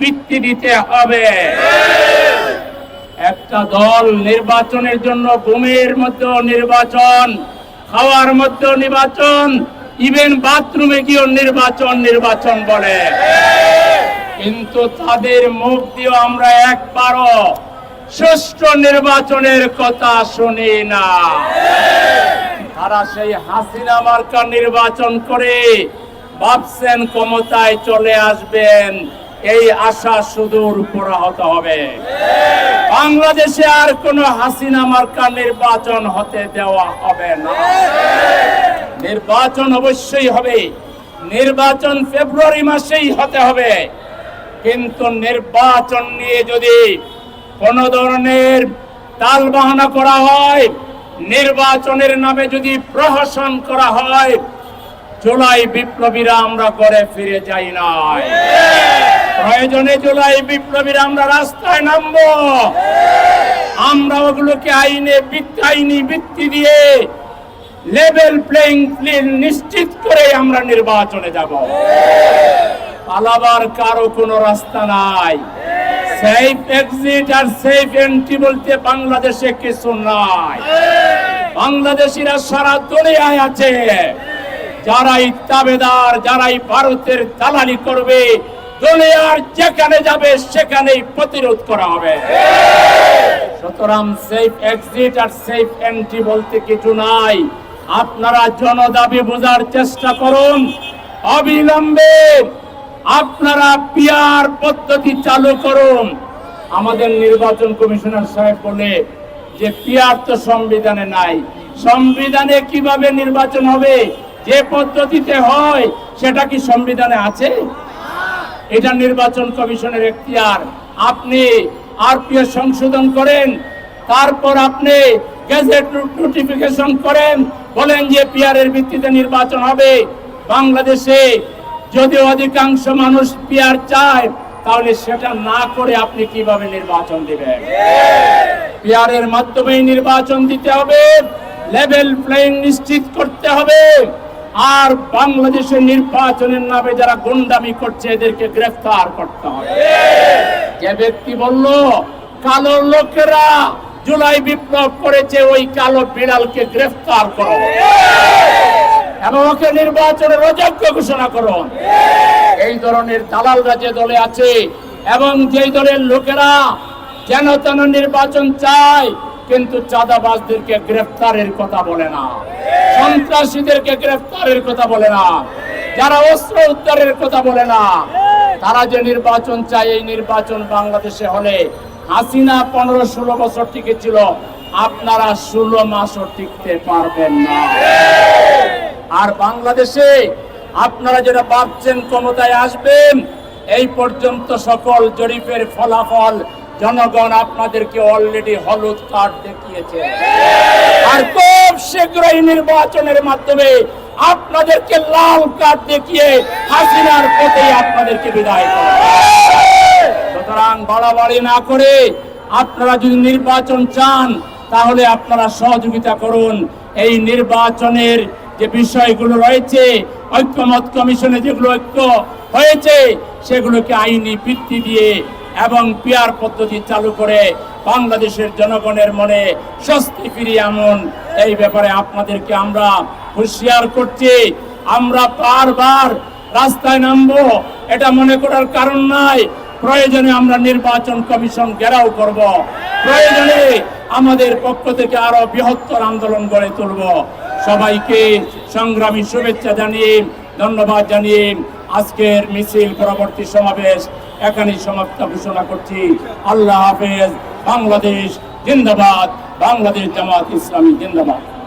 বৃত্তি দিতে হবে। একটা দল নির্বাচনের জন্য ঘুমের মধ্যে নির্বাচন খাওয়ার মধ্যে নির্বাচন ইভেন বাথরুমে গিয়েও নির্বাচন নির্বাচন বলে। কিন্তু তাদের মুখ দিয়ে আমরা একবারও সুষ্ঠু নির্বাচনের কথা শুনি না। তারা সেই হাসিনা মার্কা নির্বাচন করে ভাবছেন ক্ষমতায় চলে আসবেন। এই আশা সুদূর পুরাহত হবে। বাংলাদেশে আর কোনো হাসিনা মার্কা নির্বাচন হতে দেওয়া হবে না। নির্বাচন অবশ্যই হবে। নির্বাচন ফেব্রুয়ারি মাসেই হতে হবে। কিন্তু নির্বাচন নিয়ে যদি কোন ধরনের তাল বাহানা করা হয়, নির্বাচনের নামে যদি প্রহসন করা হয়, জুলাই বিপ্লবীরা আমরা করে ফিরে যাই নাই। প্রয়োজনে জুলাই বিপ্লবীরা আমরা রাস্তায় নামবো। আমরা ওগুলোকে আইনে আইনি ভিত্তি দিয়ে লেভেল প্লেইং ফিল্ড নিশ্চিত করে আমরা নির্বাচনে যাব। পালাবার কারও কোনো রাস্তা নাই। সেফ এক্সিট আর সেফ এন্ট্রি বলতে বাংলাদেশে কিছু নাই। বাংলাদেশিরা সারা দুনিয়ায় আছে। যারাই তাবেদার, যারাই ভারতের দালালি করবে দুনিয়ার যেখানে যাবে, সেখানেই প্রতিরোধ করা হবে। সুতরাং সেফ এক্সিট আর সেফ এন্ট্রি বলতে কিছু নাই। আপনারা জনদাবি বোঝার চেষ্টা করুন, অবিলম্বে আপনারা পিয়ার পদ্ধতি চালু করুন। আমাদের নির্বাচন কমিশনার সাহেব বলে যে পিয়ার তো সংবিধানে নাই। সংবিধানে কীভাবে নির্বাচন হবে? যে পদ্ধতিতে হয়, সেটা কি সংবিধানে আছে? এটা নির্বাচন কমিশনের এখতিয়ার। আপনি আরপিও সংশোধন করেন, তারপর আপনি গেজেট নোটিফিকেশন করেন, বলেন যে পিয়ারের ভিত্তিতে নির্বাচন হবে। বাংলাদেশে যদি অধিকাংশ মানুষ পিয়ার চায়, তাহলে সেটা না করে আপনি কীভাবে নির্বাচন দিবেন? পিয়ারের মাধ্যমেই নির্বাচন দিতে হবে লেভেল প্লেইং নিশ্চিত করতে হবে। আর বাংলাদেশের নির্বাচনের নামে যারা গুন্ডামি করছে, এদেরকে গ্রেফতার করতে হবে। যে ব্যক্তি বলল, কালো লোকেরা জুলাই বিপ্লব করেছে, ওই কালো বিড়ালকে গ্রেফতার করো। এবং ওকে নির্বাচনের অযোগ্য ঘোষণা করুন এই ধরনের দালালরা যে দলে আছে, এবং যেই দলের লোকেরা যেন তেন নির্বাচন চায় কিন্তু চাঁদাবাজদেরকে গ্রেফতারের কথা বলে না। সন্ত্রাসীদেরকে গ্রেফতারের কথা বলে না। যারা অস্ত্র উদ্ধারের কথা বলে না, তারা যে নির্বাচন চায়, এই নির্বাচন বাংলাদেশে হলে হাসিনা পনেরো ষোলো বছর টিকে ছিল, আপনারা ষোলো মাসও টিকতে পারবেন না। আর বাংলাদেশে আপনারা যেটা ভাবছেন ক্ষমতায় আসবেন, এই পর্যন্ত সকল জরিপের ফলাফল জনগণ আপনাদেরকে অলরেডি হলুদ কার্ড দেখিয়েছে। আর খুব শীঘ্রই নির্বাচনের মাধ্যমে আপনাদেরকে লাল কার্ড দেখিয়ে হাসিনার পথে আপনাদেরকে বিদায় সুতরাং বাড়াবাড়ি না করে আপনারা যদি নির্বাচন চান, তাহলে আপনারা সহযোগিতা করুন। এই নির্বাচনের যে বিষয়গুলো রয়েছে, ঐক্যমত কমিশনে যেগুলো ঐক্য হয়েছে, সেগুলোকে আইনি ভিত্তি দিয়ে এবং পিয়ার পদ্ধতি চালু করে বাংলাদেশের জনগণের মনে স্বস্তি ফিরিয়ে এমন এই ব্যাপারে আপনাদেরকে আমরা হুঁশিয়ার করছি। আমরা বারবার রাস্তায় নামবো, এটা মনে করার কারণ নাই। প্রয়োজনে আমরা নির্বাচন কমিশন ঘেরাও করব। প্রয়োজনে আমাদের পক্ষ থেকে আরও বৃহত্তর আন্দোলন গড়ে তুলব। সবাইকে সংগ্রামী শুভেচ্ছা জানিয়ে, ধন্যবাদ জানিয়ে আজকের মিছিল পরবর্তী সমাবেশ এখানেই সমাপ্ত ঘোষণা করছি। আল্লাহ হাফেজ, বাংলাদেশ জিন্দাবাদ, বাংলাদেশ জামাত ইসলামী জিন্দাবাদ।